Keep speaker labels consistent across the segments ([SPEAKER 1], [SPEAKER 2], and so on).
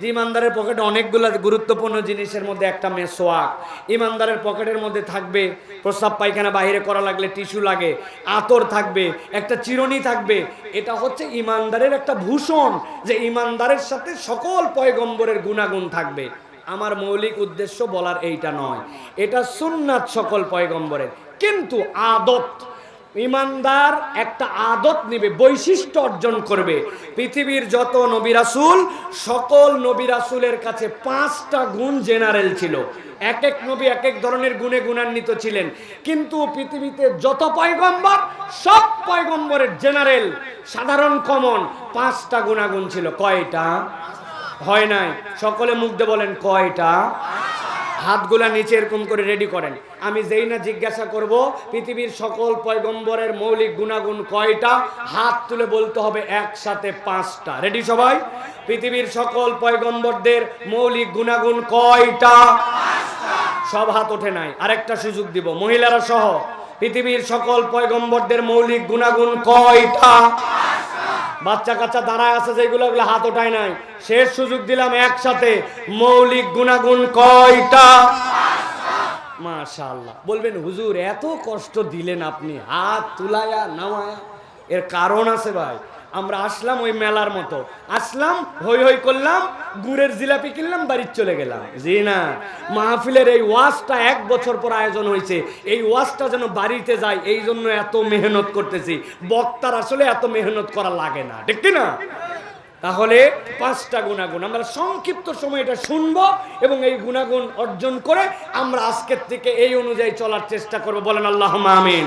[SPEAKER 1] ইমানদারের পকেটে অনেকগুলো গুরুত্বপূর্ণ জিনিসের মধ্যে একটা মেসোয়াক ইমানদারের পকেটের মধ্যে থাকবে প্রস্রাব পায়খানা বাইরে করা লাগলে টিস্যু লাগে, আতর থাকবে, একটা চিরুনি থাকবে। এটা হচ্ছে ইমানদারের একটা ভূষণ, যে ইমানদারের সাথে সকল পয়গম্বরের গুণাগুণ থাকবে। আমার মৌলিক উদ্দেশ্য বলার এইটা নয়। এটা সুন্নাত সকল পয়গম্বরের। কিন্তু আদত ইমানদার একটা আদত নেবে, বৈশিষ্ট্য অর্জন করবে। পৃথিবীর যত নবী রাসূল, সকল নবী রাসূলের কাছে পাঁচটা গুণ জেনারেল ছিল। এক এক নবী এক এক ধরনের গুণে গুণান্বিত ছিলেন। কিন্তু পৃথিবীতে যত পয়গম্বর, সব পয়গম্বরের জেনারেল, সাধারণ কমন, পাঁচটা গুণাগুণ ছিল। কয়টা? হয় নাই। সকলে দিয়ে বলেন, কয়টা? হাতগুলা নিচে এরকম করে রেডি করেন। আমি যেই না জিজ্ঞাসা করব, পৃথিবীর সকল পয়গম্বরের মৌলিক গুণাগুণ কয়টা? হাত তুলে বলতে হবে একসাথে পাঁচটা। রেডি সবাই? পৃথিবীর সকল পয়গম্বরদের মৌলিক গুণাগুণ কয়টা? সব হাত ওঠে নাই। আরেকটা সুযোগ দিব। মহিলারা সহ, পৃথিবীর সকল পয়গম্বরদের মৌলিক গুণাগুণ কয়টা? বাচ্চা কাচ্চা দাঁড়ায় আছে যেগুলো ওগুলো হাত ওঠায় নাই। শেষ সুযোগ দিলাম একসাথে। মৌলিক গুণাগুণ কয়টা? মাশাআল্লাহ। বলবেন, হুজুর, এত কষ্ট দিলেন আপনি, হাত তুলায়া, নামায়া। এর কারণ আছে ভাই। আমরা আসলাম ওই মেলার মতো। আসলাম, হই হই করলাম, গুড়ের জিলাপি কিনলাম, বাড়ির চলে গেলাম। জি না, মাহফিলের এই ওয়াজটা এক বছর পর আয়োজন হয়েছে। এই ওয়াজটা যেন বাড়িতে যায়, এই জন্য এত মেহনত করতেছি। বক্তার আসলে এত মেহনত করা লাগে না, ঠিক না? তাহলে পাঁচটা গুণাগুণ, আমরা সংক্ষিপ্ত সময় এটা শুনব এবং এই গুণাগুণ অর্জন করে আমরা আজকের থেকে এই অনুযায়ী চলার চেষ্টা করব। বলেন আল্লাহ আমিন।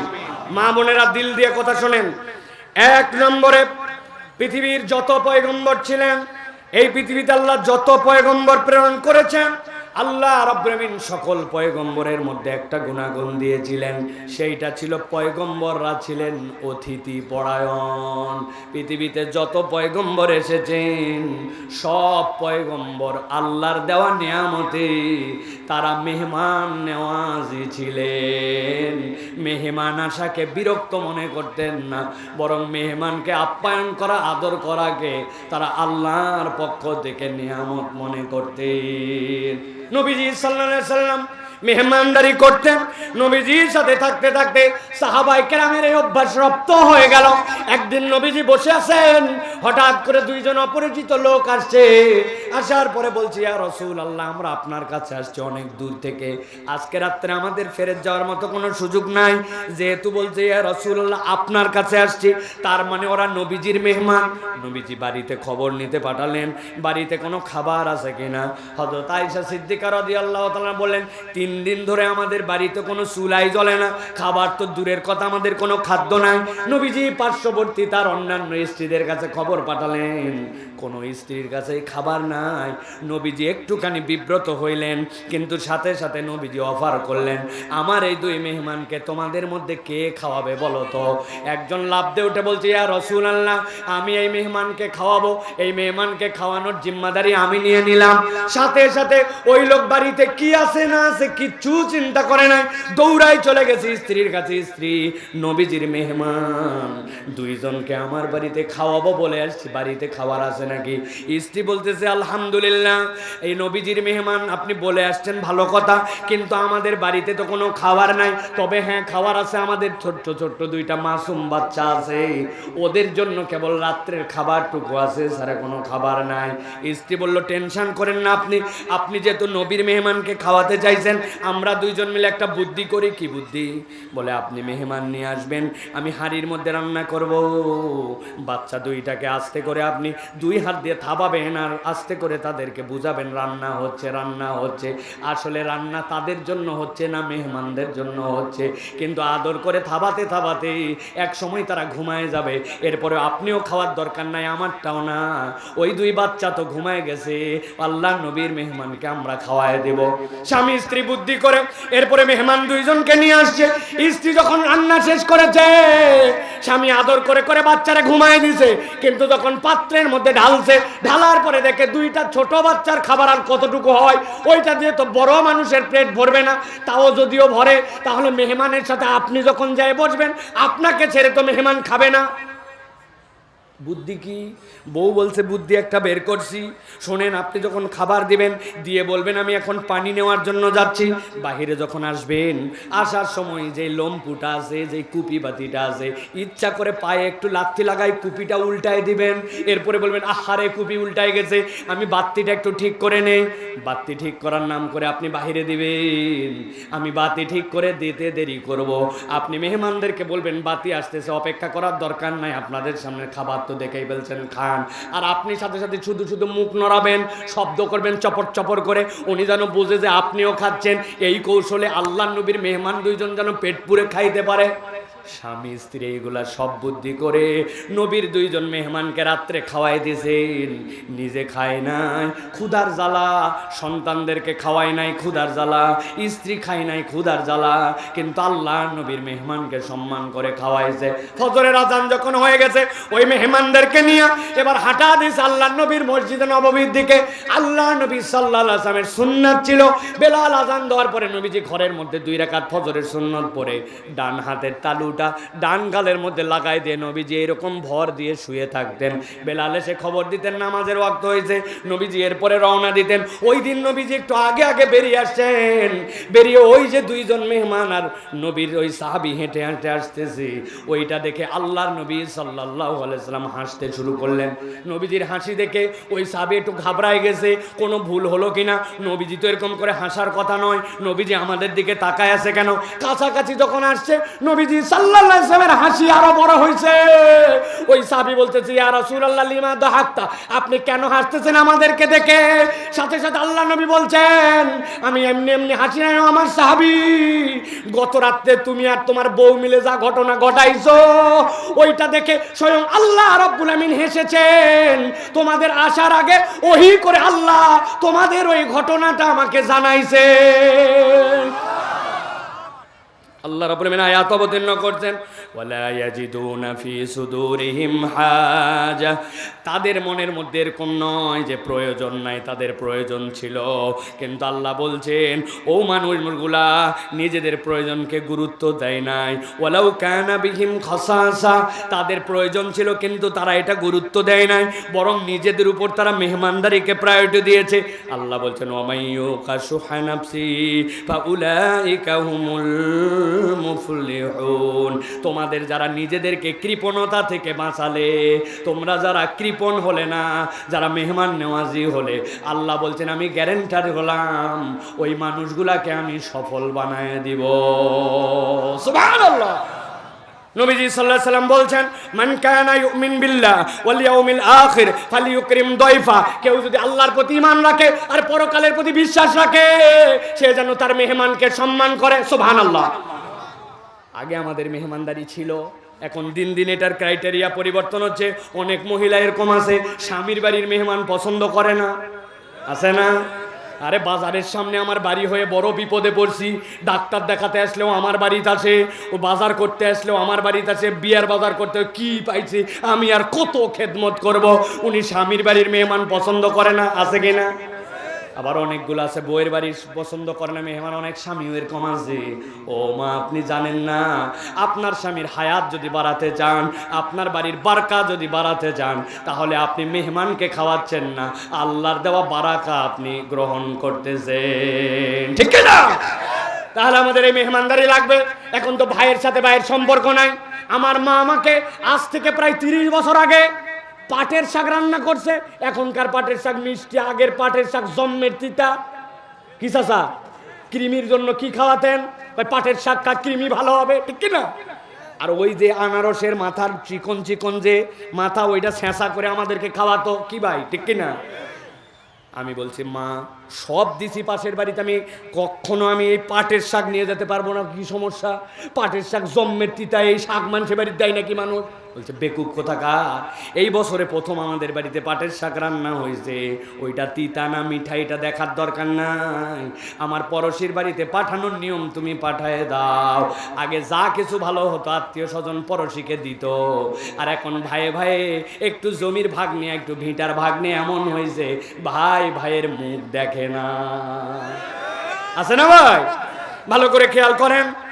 [SPEAKER 1] মা বোনেরা দিল দিয়ে কথা শোনেন। এক নম্বরে পৃথিবীর যত পয়গম্বর ছিলেন এই পৃথিবীতে আল্লাহ যত পয়গম্বর প্রেরণ করেছেন আল্লাহ রব্রমিন সকল পয়গম্বরের মধ্যে একটা গুণাগুণ দিয়েছিলেন। সেইটা ছিল পয়গম্বররা ছিলেন অতিথি পরায়ণ। পৃথিবীতে যত পয়গম্বর এসেছেন, সব পয়গম্বর আল্লাহর দেওয়া নিয়ামতে তারা মেহমান নেওয়াজি ছিলেন। মেহমান আশাকে বিরক্ত মনে করতেন না, বরং মেহমানকে আপ্যায়ন করা, আদর করাকে তারা আল্লাহর পক্ষ থেকে নিয়ামত মনে করতেন। নবীজি সাল্লাল্লাহু সাল্লাম মেহমানদারি করতেন। নবীজির সাথে থাকতে থাকতে সাহাবাই কেরামের এই অভ্যাস রপ্ত হয়ে গেল। একদিন নবীজি বসে আছেন, হঠাৎ করে দুইজন অপরিচিত লোক আসছে। আসার পরে বলছি আর রসুল আল্লাহ আমরা আপনার কাছে আসছি অনেক দূর থেকে। আজকে রাত্রে আমাদের ফেরত যাওয়ার মতো কোনো সুযোগ নাই। যেহেতু বলছে, ইয়া রসুল আল্লাহ আপনার কাছে আসছি। তার মানে ওরা নবীজির মেহমান। নবীজি বাড়িতে খবর নিতে পাঠালেন। বাড়িতে কোনো খাবার আছে কিনা? হজরত সিদ্দিকার সিদ্দিকা আল্লাহ তালা বললেন, তিন দিন ধরে আমাদের বাড়িতে কোনো চুলাই জ্বলে না। খাবার তো দূরের কথা, আমাদের কোনো খাদ্য নাই। নবীজি পার্শ্ববর্তী তার অন্যান্য স্ত্রীদের কাছে খবর পাঠালেন। কোনো স্ত্রীর কাছে খাবার নাই। নবীজি একটুখানি বিব্রত হইলেন, কিন্তু সাথে সাথে নবীজি অফার করলেন, আমার এই দুই মেহমানকে তোমাদের মধ্যে কে খাওয়াবে বলো তো? একজন লাভ দিয়ে উঠে বলছে, ইয়া রসুল আল্লাহ আমি এই মেহমানকে খাওয়াবো। এই মেহমানকে খাওয়ানোর জিম্মাদারি আমি নিয়ে নিলাম। সাথে সাথে ওই লোক বাড়িতে কি আছে না আছে কিচ্ছু চিন্তা করে নাই। দৌড়াই চলে গেছে স্ত্রীর কাছে, স্ত্রী, নবীজির মেহমান, দুইজনকে আমার বাড়িতে খাওয়াবো বলে আসছি। বাড়িতে খাবার আছে নাকি? স্ত্রী বলতেছে আলহামদুলিল্লাহ। এই নবীজির মেহমান, আপনি বলে আসছেন ভালো কথা, কিন্তু আমাদের বাড়িতে তো কোনো খাবার নাই। তবে হ্যাঁ খাবার আছে আমাদের ছোট্ট ছোট্ট দুইটা মাসুম বাচ্চা আছে। ওদের জন্য কেবল রাত্রের খাবারটুকু আছে স্যার কোনো খাবার নাই। স্ত্রী বলল, টেনশন করেন না আপনি। আপনি যেহেতু নবীর মেহমানকে খাওয়াতে চাইছেন, আমরা দুইজন মিলে একটা বুদ্ধি করি। কি বুদ্ধি? বলে, আপনি মেহমান নিয়ে আসবেন, আমি হাঁড়ির মধ্যে রান্না করব। বাচ্চা দুইটাকে আস্তে করে আপনি দুই হাত দিয়ে থাবাবেন আর আস্তে করে তাদেরকে বুঝাবেন, রান্না হচ্ছে রান্না হচ্ছে। আসলে রান্না তাদের জন্য হচ্ছে না, মেহমানদের জন্য হচ্ছে। কিন্তু আদর করে থাবাতে থাবাতে এক সময় তারা ঘুমায় যাবে। এরপরে আপনিও খাওয়ার দরকার নাই, আমারটাও না। ওই দুই বাচ্চা তো ঘুমায় গেছে, আল্লাহ নবীর মেহমানকে আমরা খাওয়ায় দেব। স্বামী স্ত্রী বুদ্ধি করে, এরপরে মেহমান দুইজনকে নিয়ে আসছে। স্ত্রী যখন রান্না শেষ করেছে স্বামী আদর করে করে বাচ্চারা ঘুমায় দিছে। কিন্তু যখন পাত্রের মধ্যে ঢালছে, ঢালার পরে দেখে দুইটা ছোট বাচ্চার খাবার আর কতটুকু হয়, ওইটা দিয়ে তো বড় মানুষের পেট ভরবে না। তাও যদিও ভরে, তাহলে মেহমানের সাথে আপনি যখন যায় বসবেন, আপনাকে ছেড়ে তো মেহমান খাবে না। বুদ্ধি কি? বউ বলছে, বুদ্ধি একটা বের করছি। শোনেন, আপনি যখন খাবার দিবেন, দিয়ে বলবেন, আমি এখন পানি নেওয়ার জন্য যাচ্ছি। বাহিরে যখন আসবেন, আসার সময় যে লম্পুটা আছে, যে কুপি বাতিটা আছে, ইচ্ছা করে পায়ে একটু লাথি লাগাই, কুপিটা উল্টায় দিবেন। এরপরে বলবেন, আহারে, কুপি উল্টায় গেছে। আমি বাতিটা একটু ঠিক করে নেই। বাতি ঠিক করার নাম করে আপনি বাহিরে দিবেন। আমি বাতি ঠিক করে দিতে দেরি করব। আপনি মেহমানদেরকে বলবেন, বাতি আসতেছে, অপেক্ষা করার দরকার নাই। আপনাদের সামনে খাবার তো দেখেই বলছেন খান। আর আপনি সাথে সাথে শুধু শুধু মুখ নড়াবেন, শব্দ করবেন, চপর চপর করে। উনি যেন বুঝে যে আপনিও খাচ্ছেন। এই কৌশলে আল্লাহ নবীর মেহমান দুইজন যেন পেট পুরে খাইতে পারে। স্বামী, স্ত্রী এইগুলা সব বুদ্ধি করে নবীর দুইজন মেহমানকে রাত্রে খাওয়াই দিয়েছেন নিজে খায় নাই, ক্ষুধার জ্বালা। সন্তানদেরকে খাওয়াই নাই, ক্ষুধার জ্বালা। স্ত্রী খায় নাই, ক্ষুধার জ্বালা। কিন্তু আল্লাহ নবীর মেহমানকে সম্মান করে খাওয়াইছে। ফজরের আজান যখন হয়ে গেছে, ওই মেহমানদেরকে নিয়ে এবার হাঁটা দিস আল্লাহ নবীর মসজিদে নববীর দিকে। আল্লাহ নবী সাল্লাহ আসলামের সুন্নাত ছিল। বেলাল আজান দেওয়ার পরে নবীজি ঘরের মধ্যে দুই রাকাত ফজরের সুন্নত পরে ডান হাতের তালুটা ডান গালের মধ্যে লাগাই দিয়ে নবীজি এরকম ভর দিয়ে শুয়ে থাকতেন। বেলাল এসে খবর দিতেন, নামাজের ওয়াক্ত হয়েছে, নবীজি এরপরে রওনা দিতেন। ওই দিন নবীজি একটু আগে আগে বেরিয়ে আসছেন। বেরিয়ে ওই যে দুইজন মেহমান আর নবীর ওই সাহাবি হেঁটে হেঁটে আসতেছে। ওইটা দেখে আল্লাহর নবী সাল্লাহ আলাইসাল্লাম হাসতে শুরু করলেন। নবীজির হাসি দেখে ওই সাহাবি একটু ঘাবড়ায় গেছে, কোনো ভুল হলো কিনা? নবীজি তো এরকম করে হাসার কথা নয়। নবীজি আমাদের দিকে তাকায় আছে কেন? কাছাকাছি যখন আসছে, নবীজি সাল্লাহ সাল্লামের হাসি আরও বড় হয়েছে। ওই সাহাবি বলতেছে, ইয়া রাসূলুল্লাহ, লিমা দাহাক্তা? আপনি কেন হাসতেছেন আমাদেরকে দেখে? সাথে সাথে আল্লাহ নবী বলছেন, আমি এমনি এমনি হাসি নাই আমার সাহাবি। গত রাত্রে তুমি আর তোমার বউ মিলে যা ঘটনা ঘটাইছো, ওইটা দেখে স্বয়ং আল্লাহ রাব্বুল আমিন হেসেছেন। তোমাদের আসার আগে ওহি করে আল্লাহ তোমাদের ওই ঘটনাটা আমাকে জানাইছে আল্লাহ রাব্বুল আমিন আয়াত অবতীর্ণ করছেন, ওয়ালা ইয়াজিদুনা ফি সুদুরিহিম হাজা তাদের মনের মধ্যে এরকম নয় যে প্রয়োজন নাই, তাদের প্রয়োজন ছিল। কিন্তু আল্লাহ বলছেন, ও মানুষগুলা, নিজেদের প্রয়োজনকে গুরুত্ব দেয় নাই। ওয়ালাউ কানা বিহিম খাসাসা তাদের প্রয়োজন ছিল, কিন্তু তারা এটা গুরুত্ব দেয় নাই। বরং নিজেদের উপর তারা মেহমানদারিকে প্রায়োরিটি দিয়েছে। আল্লাহ বলছেন ওমাইয়ু কাশুহা নাফসি ফাউলাইকা হুমুল মুফলিহুন। তোমাদের যারা নিজেদেরকে কৃপণতা থেকে বাঁচালে, তোমরা যারা কৃপণ হলে না, যারা মেহমান নেওয়াজি হলে, আল্লাহ বলছেন, আমি গ্যারেন্টার হলাম, ওই মানুষগুলাকে আমি সফল বানায় দিব। নবীজি আলাইহি সাল্লাম বলছেন, মান ইউমিন বিল্লাহ ওয়াল ইয়াউমিল আখির ফালিয়ুকরিম দাইফা। কেউ যদি আল্লাহর প্রতি ঈমান রাখে আর পরকালের প্রতি বিশ্বাস রাখে, সে যেন তার মেহমানকে সম্মান করে। সুবহানাল্লাহ। আগে আমাদের মেহমানদারি ছিল। এখন দিন দিন এটার ক্রাইটেরিয়া পরিবর্তন হচ্ছে। অনেক মহিলা এরকম আছে, স্বামীর বাড়ির মেহমান পছন্দ করে না। আছে না? আরে বাজারের সামনে আমার বাড়ি হয়ে বড় বিপদে পড়ছি। ডাক্তার দেখাতে আসলেও আমার বাড়িতে আছে ও বাজার করতে আসলেও আমার বাড়িতে আছে বিয়ার বাজার করতে কি পাইছি, আমি আর কত খেদমত করব? উনি স্বামীর বাড়ির মেহমান পছন্দ করে না, আছে কিনা আবার অনেকগুলো আছে বইয়ের বাড়ি পছন্দ করে না, মেহমান, অনেক স্বামীও এরকম আছে। ও মা, আপনি জানেন না, আপনার স্বামীর হায়াত যদি বাড়াতে চান আপনার বাড়ির বারকা যদি বাড়াতে চান তাহলে আপনি মেহমানকে খাওয়াচ্ছেন না, আল্লাহর দেওয়া বারাকা আপনি গ্রহণ করতেছেন। ঠিক না তাহলে আমাদের এই মেহমানদারি লাগবে। এখন তো ভাইয়ের সাথে ভাইয়ের সম্পর্ক নাই। আমার মা আমাকে আজ থেকে প্রায় তিরিশ বছর আগে পাটের শাক রান্না করছে, এখনকার পাটের শাক মিষ্টি, আগের পাটের শাক জম্মের তিতা। কি চাচা? কৃমির জন্য কি খাওয়াতেন? ওই পাটের শাক খা কৃমি ভালো হবে, ঠিক কি না আর ওই যে আনারসের মাথার চিকন চিকন যে মাথা, ওইটা ছেঁচা করে আমাদেরকে খাওয়াতো, কি ভাই, ঠিক কি না আমি বলছি, মা, সব দিছি, পাশের বাড়িতে আমি কখনো আমি এই পাটের শাক নিয়ে যেতে পারব না, কি সমস্যা? পাটের শাক জম্মের তিতা, এই শাক মানুষের বাড়িতে দেয় নাকি মানুষ? বলছে, বেকুব কোথাকার? এই বছরে প্রথম আমাদের বাড়িতে পাটের শাক রান্না হয়েছে। ওইটা তিতা না মিঠা, এটা দেখার দরকার নাই। আমার পড়শির বাড়িতে পাঠানোর নিয়ম তুমি পাঠায় দাও। আগে যা কিছু ভালো হতো আত্মীয় স্বজন পড়শিকে দিত। আর এখন ভাইয়ে ভাইয়ে একটু জমির ভাগ নিয়ে, একটু ভিটার ভাগ নিয়ে এমন হয়েছে, ভাই ভাইয়ের মুখ দেখে না। আছে না ভাই? ভালো করে খেয়াল করেন।